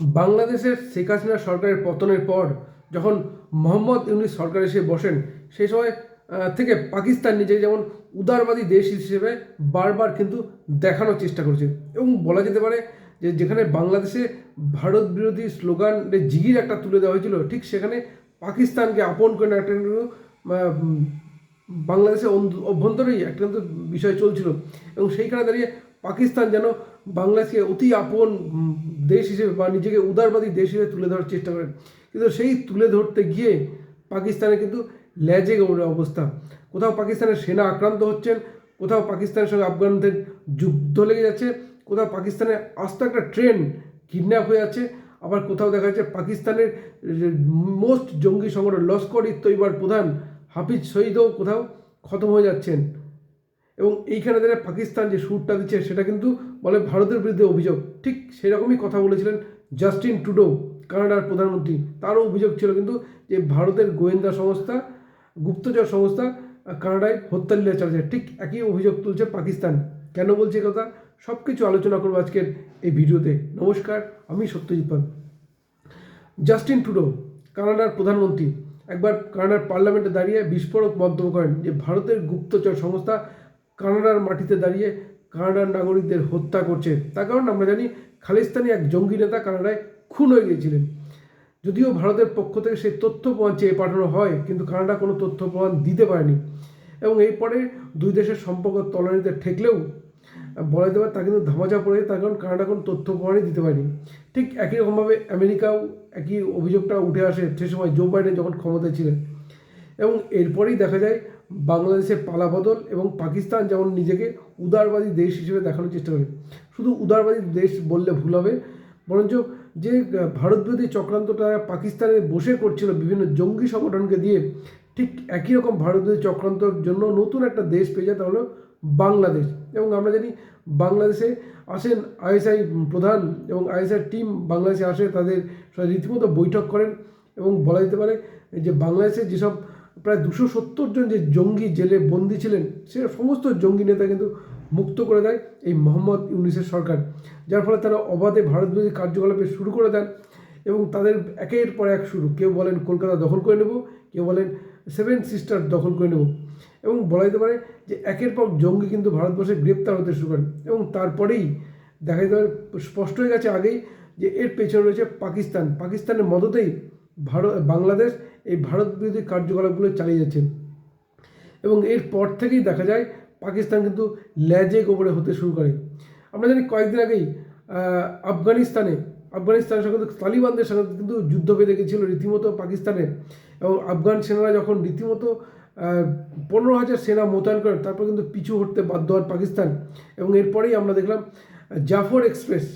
বাংলাদেশের শেখ হাসিনা সরকারের পতনের পর যখন মোহাম্মদ ইউনিস সরকার এসে বসেন সেই সময় থেকে পাকিস্তান নিজেকে যেমন উদারবাদী দেশ হিসেবে বারবার কিন্তু দেখানোর চেষ্টা করেছে। এবং বলা যেতে পারে যে যেখানে বাংলাদেশে ভারত বিরোধী স্লোগান জিগির একটা তুলে দেওয়া হয়েছিল ঠিক সেখানে পাকিস্তানকে আপন করে একটা কিন্তু, বাংলাদেশের অভ্যন্তরেই একটা কিন্তু বিষয় চলছিল। এবং সেইখানে দাঁড়িয়ে পাকিস্তান যেন বাংলাদেশকে অতি আপন দেশ হিসেবে বা নিজেকে উদারবাদী দেশ হিসেবে তুলে ধরার চেষ্টা করেন। কিন্তু সেই তুলে ধরতে গিয়ে পাকিস্তানে কিন্তু ল্যাজে গৌড়ে অবস্থা। কোথাও পাকিস্তানের সেনা আক্রান্ত হচ্ছেন, কোথাও পাকিস্তানের সঙ্গে আফগানদের যুদ্ধ লেগে যাচ্ছে, কোথাও পাকিস্তানের আস্ত একটা ট্রেন কিডন্যাপ হয়ে যাচ্ছে, আবার কোথাও দেখা যাচ্ছে পাকিস্তানের মোস্ট জঙ্গি সংগঠন লস্কর তৈবার প্রধান হাফিজ শহীদও কোথাও খতম হয়ে যাচ্ছেন। এবং এইখানে দাঁড়িয়ে পাকিস্তান যে সুরটা দিচ্ছে, সেটা কিন্তু বলে ভারতের বিরুদ্ধে অভিযোগ। ঠিক সেরকমই কথা বলেছিলেন জাস্টিন টুডো কানাডার প্রধানমন্ত্রী। তারও অভিযোগ ছিল কিন্তু যে ভারতের গোয়েন্দা সংস্থা, গুপ্তচর সংস্থা কানাডায় হত্যালীলা চালাচ্ছে ঠিক একই অভিযোগ তুলছে পাকিস্তান। কেন বলছে কথা? সব কিছু আলোচনা করব আজকের এই ভিডিওতে। নমস্কার, আমি সত্যজিৎ পাল। জাস্টিন টুডো কানাডার প্রধানমন্ত্রী। একবার কানাডার পার্লামেন্টে দাঁড়িয়ে বিস্ফোরক মন্তব্য করেন যে ভারতের গুপ্তচর সংস্থা কানাডার মাটিতে দাঁড়িয়ে কানাডার নাগরিকদের হত্যা করছে। তার কারণ আমরা জানি, খালিস্তানি এক জঙ্গি নেতা কানাডায় খুন হয়ে গিয়েছিলেন। যদিও ভারতের পক্ষ থেকে সেই তথ্য প্রমাণ চেয়ে পাঠানো হয়, কিন্তু কানাডা কোনো তথ্য প্রমাণ দিতে পারেনি। এবং এরপরে দুই দেশের সম্পর্ক তলানিতে ঠেকলেও, বলা যেতে পারে তা কিন্তু ধামাচা পড়ে তার কারণ কানাডা কোনো তথ্য প্রমাণই দিতে পারেনি। ঠিক একই রকমভাবে আমেরিকাও একই অভিযোগটা উঠে আসে, সে সময় জো বাইডেন যখন ক্ষমতায় ছিলেন। এবং এরপরেই দেখা যায় বাংলাদেশের পালাবদল এবং পাকিস্তান যেমন নিজেকে উদারবাদী দেশ হিসেবে দেখানোর চেষ্টা করে শুধু উদারবাদী দেশ বললে ভুল হবে বরঞ্চ যে আহ, ভারত বিরোধী চক্রান্তটা পাকিস্তানে বসে করছিল বিভিন্ন জঙ্গি সংগঠনকে দিয়ে ঠিক একই রকম ভারত বিরোধী চক্রান্তর জন্য নতুন একটা দেশ পেয়ে যায় তা হলো বাংলাদেশ। এবং আমরা জানি বাংলাদেশে আসেন আইএসআই প্রধান এবং আইএসআই টিম বাংলাদেশে আসে তাদের রীতিমতো বৈঠক করেন এবং বলা যেতে পারে যে বাংলাদেশে যেসব প্রায় দুশো সত্তর জন যে জঙ্গি জেলে বন্দী ছিলেন, সে সমস্ত জঙ্গি নেতা কিন্তু মুক্ত করে দেয় এই মোহাম্মদ ইউনিসের সরকার। যার ফলে তারা অবাধে ভারত বিরোধী কার্যকলাপে শুরু করে দেন এবং তাদের একের পর এক শুরু। কেউ বলেন, কলকাতা দখল করে নেব। কেউ বলেন, সেভেন সিস্টার দখল করে নেব। এবং বলা যেতে পারে যে একের পর জঙ্গি কিন্তু ভারতবর্ষে গ্রেপ্তার হতে শুরু করেন। এবং তারপরেই দেখা যেতে পারে, স্পষ্ট হয়ে গেছে আগেই যে এর পেছনে রয়েছে পাকিস্তান। পাকিস্তানের মদতেই ভারত, বাংলাদেশ এই ভারত বিরোধী কার্যকলাপগুলো চালিয়ে যাচ্ছে এবং এর পর থেকেই দেখা যায় পাকিস্তান কিন্তু ল্যাজে গোবরে হতে শুরু করে। আমরা জানি কয়েকদিন আগেই আফগানিস্তানে আফগানিস্তানের সঙ্গে তালিবানদের সঙ্গে কিন্তু যুদ্ধ বেঁধে গেছিল রীতিমতো পাকিস্তানে। এবং আফগান সেনারা যখন রীতিমতো পনেরো হাজার সেনা মোতায়েন করেন তারপর কিন্তু পিছু হটতে বাধ্য হন পাকিস্তান। এবং এরপরেই আমরা দেখলাম জাফর এক্সপ্রেস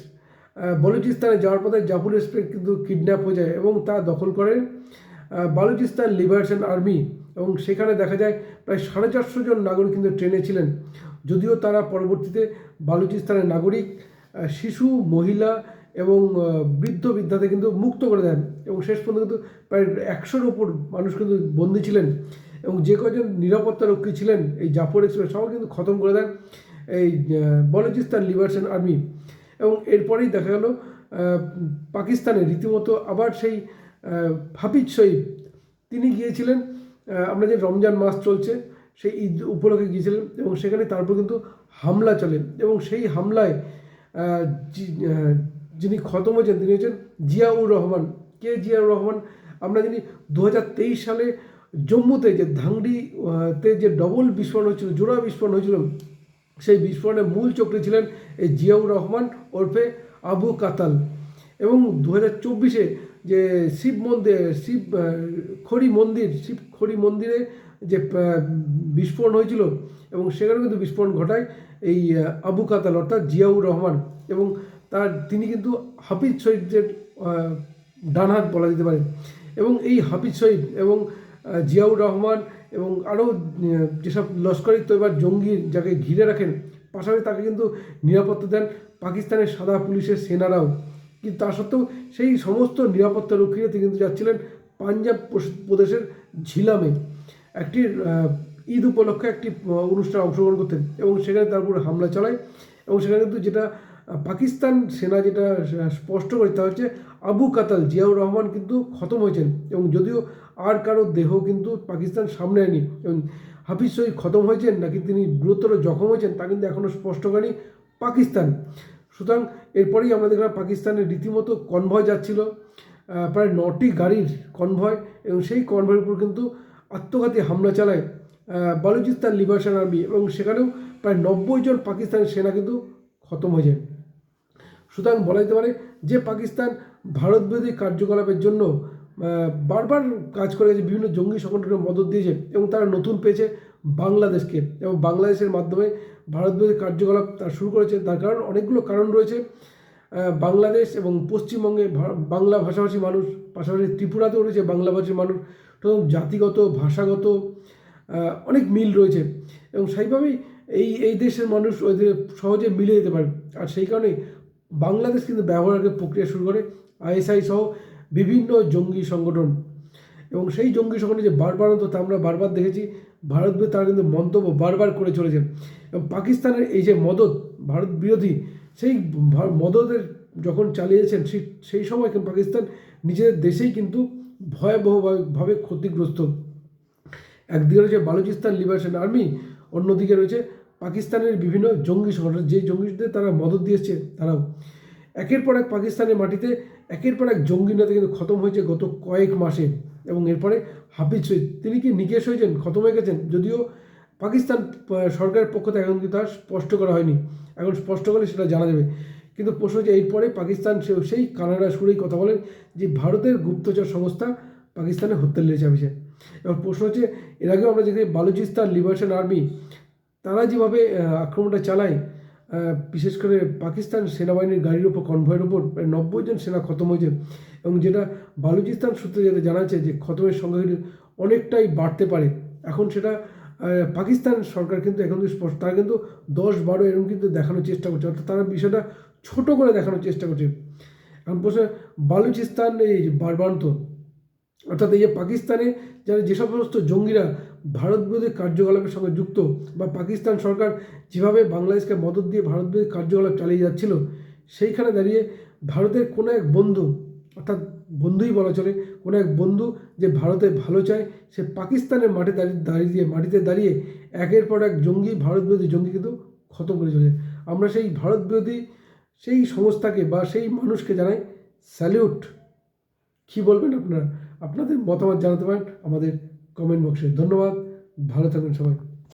বলুচিস্তানে যাওয়ার পথে জাফর এক্সপ্রেস কিন্তু কিডন্যাপ হয়ে যায় এবং তা দখল করে আহ, বালুচিস্তান লিবারেশন আর্মি এবং সেখানে দেখা যায় প্রায় সাড়ে চারশো জন নাগরিক কিন্তু ট্রেনে ছিলেন। যদিও তারা পরবর্তীতে বালুচিস্তানের নাগরিক শিশু, মহিলা এবং বৃদ্ধ বৃদ্ধাতে কিন্তু মুক্ত করে দেন এবং শেষ পর্যন্ত কিন্তু প্রায় একশোর ওপর মানুষ কিন্তু বন্দী ছিলেন এবং যে কজন নিরাপত্তা রক্ষী ছিলেন, এই জাফর এক্সপ্রেস সবাই কিন্তু খতম করে দেন এই বলুচিস্তান লিবারেশন আর্মি। এবং এরপরেই দেখা গেল পাকিস্তানে রীতিমতো আবার সেই হাফিজ সঈদ তিনি গিয়েছিলেন আমরা যে রমজান মাস চলছে, সেই ঈদ উপলক্ষে গিয়েছিলেন এবং সেখানে তারপর কিন্তু হামলা চলে এবং সেই হামলায় যিনি খতম হয়েছেন, তিনি হচ্ছেন জিয়াউর রহমান। কে জিয়াউর রহমান? আমরা যিনি দু হাজার তেইশ সালে জম্মুতে যে ধাংড়ি তে যে ডবল বিস্ফোরণ হয়েছিল, জোড়া বিস্ফোরণ হয়েছিল, সেই বিস্ফোরণের মূল চক্রী ছিলেন এই জিয়াউর রহমান ওরফে আবু কাতাল। এবং দু হাজার চব্বিশে যে শিব মন্দির, শিব খড়ি মন্দির, শিব খড়ি মন্দিরে যে বিস্ফোরণ হয়েছিল এবং সেখানে কিন্তু বিস্ফোরণ ঘটায় এই আবু কাতাল, অর্থাৎ জিয়াউর রহমান এবং তার, তিনি কিন্তু হাফিজ শহীদের ডান হাত বলা যেতে পারে এবং এই হাফিজ শহীদ এবং জিয়াউর রহমান এবং আরও যেসব লস্করি তৈবার জঙ্গি যাকে ঘিরে রাখেন, পাশাপাশি তাকে কিন্তু নিরাপত্তা দেন পাকিস্তানের সাদা পুলিশের সেনারাও। কিন্তু তা সত্ত্বেও সেই সমস্ত নিরাপত্তা রক্ষীরা তিনি কিন্তু যাচ্ছিলেন পাঞ্জাব প্রদেশের ঝিলামে। একটি ঈদ উপলক্ষে একটি অনুষ্ঠানে অংশগ্রহণ করতেন এবং সেখানে তার উপর হামলা চালায় এবং সেখানে কিন্তু যেটা পাকিস্তান সেনা যেটা স্পষ্ট করে তা হচ্ছে আবু কাতাল, জিয়াউর রহমান কিন্তু খতম হয়েছেন এবং যদিও আর কারও দেহ কিন্তু পাকিস্তান সামনে আয়নি এবং হাফিজ সঈদ খতম হয়েছেন নাকি তিনি গুরুতর জখম হয়েছেন তা কিন্তু এখনও স্পষ্ট করেনি পাকিস্তান। সুতরাং এরপরেই আমরা দেখলাম পাকিস্তানের রীতিমতো কনভয় যাচ্ছিল প্রায় নটি গাড়ির কনভয় এবং সেই কনভয়ের উপর কিন্তু আত্মঘাতী হামলা চালায় বালুচিস্তান লিবারেশন আর্মি এবং সেখানেও প্রায় নব্বই জন পাকিস্তানের সেনা কিন্তু খতম হয়ে যায়। সুতরাং বলা যেতে পারে যে পাকিস্তান ভারত বিরোধী কার্যকলাপের জন্য বারবার কাজ করে গেছে, বিভিন্ন জঙ্গি সংগঠনের মদত দিয়েছে এবং তারা নতুন পেয়েছে বাংলাদেশকে এবং বাংলাদেশের মাধ্যমে ভারত বিরোধী কার্যকলাপ তারা শুরু করেছে তার কারণ অনেকগুলো কারণ রয়েছে। বাংলাদেশ এবং পশ্চিমবঙ্গে বাংলা ভাষাভাষী মানুষ, পাশাপাশি ত্রিপুরাতেও রয়েছে বাংলাভাষী মানুষ। তো জাতিগত, ভাষাগত অনেক মিল রয়েছে। এবং সেইভাবেই এই এই দেশের মানুষ ওদের সহজে মিলে যেতে পারে। আর সেই কারণে বাংলাদেশ কিন্তু ব্যবহারের প্রক্রিয়া শুরু করে। আইএসআই সহ বিভিন্ন জঙ্গি সংগঠন এবং সেই জঙ্গি সংগঠন যে বারবার হতো তা আমরা বারবার দেখেছি। ভারত তারা কিন্তু মন্তব্য বারবার করে চলেছে এবং পাকিস্তানের এই যে মদত, ভারত বিরোধী, সেই মদতের যখন চালিয়েছেন, সেই সেই সময় পাকিস্তান নিজেদের দেশেই কিন্তু ভয়াবহভাবে ক্ষতিগ্রস্ত। একদিকে রয়েছে বালুচিস্তান লিবারেশন আর্মি, অন্যদিকে রয়েছে পাকিস্তানের বিভিন্ন জঙ্গি সংগঠন। যে জঙ্গিদের তারা মদত দিয়েছে তারাও। একের পর এক পাকিস্তানের মাটিতে, একের পর এক জঙ্গি নেতা কিন্তু খতম হয়েছে গত কয়েক মাসে। এবং এরপরে হাফিজ সঈদ তিনি কি নিকেশ হয়েছেন, খতম হয়ে গেছেন? যদিও পাকিস্তান সরকারের পক্ষ থেকে এখন কিন্তু তা স্পষ্ট করা হয়নি। এখন স্পষ্ট করলে সেটা জানা যাবে। কিন্তু প্রশ্ন হচ্ছে, এরপরে পাকিস্তান সেই কানাডা সুরেই কথা বলেন যে ভারতের গুপ্তচর সংস্থা পাকিস্তানে হত্যা লিয়ে চাপিয়েছে এবার প্রশ্ন হচ্ছে, এর আগেও আমরা দেখি বালুচিস্তান লিবারেশন আর্মি, তারা যেভাবে আক্রমণটা চালায় বিশেষ করে পাকিস্তান সেনাবাহিনীর গাড়ির ওপর কনভয়ের ওপর প্রায় নব্বই জন সেনা খতম হয়েছে। এবং যেটা বালুচিস্তান সূত্রে যেটা জানা যাচ্ছে যে খতমের সংখ্যা অনেকটাই বাড়তে পারে। এখন সেটা পাকিস্তান সরকার কিন্তু এখন স্পষ্ট, তারা কিন্তু দশ বারো এরকম কিন্তু দেখানোর চেষ্টা করছে। অর্থাৎ তারা বিষয়টা ছোট করে দেখানোর চেষ্টা করছে। এখন প্রশ্ন, বালুচিস্তান এই বারবান্ত, অর্থাৎ এই যে পাকিস্তানে যারা যে সমস্ত জঙ্গিরা ভারত বিরোধী কার্যকলাপের সঙ্গে যুক্ত বা পাকিস্তান সরকার যেভাবে বাংলাদেশকে মদত দিয়ে ভারত বিরোধী কার্যকলাপ চালিয়ে যাচ্ছিল, সেইখানে দাঁড়িয়ে ভারতের কোনো এক বন্ধু, অর্থাৎ বন্ধুই বলা চলে, কোনো এক বন্ধু যে ভারতে ভালো চায়, সে পাকিস্তানের মাঠে দাঁড়িয়ে দাঁড়িয়ে মাটিতে দাঁড়িয়ে একের পর এক জঙ্গি ভারত বিরোধী জঙ্গি কিন্তু খতম করে চলেছে। আমরা সেই ভারত বিরোধী সেই সংস্থাকে বা সেই মানুষকে জানাই স্যালিউট। কী বলবেন আপনারা? আপনাদের মতামত জানাতে পারেন আমাদের কমেন্ট বক্সে। ধন্যবাদ ভালো থাকবেন সবাই।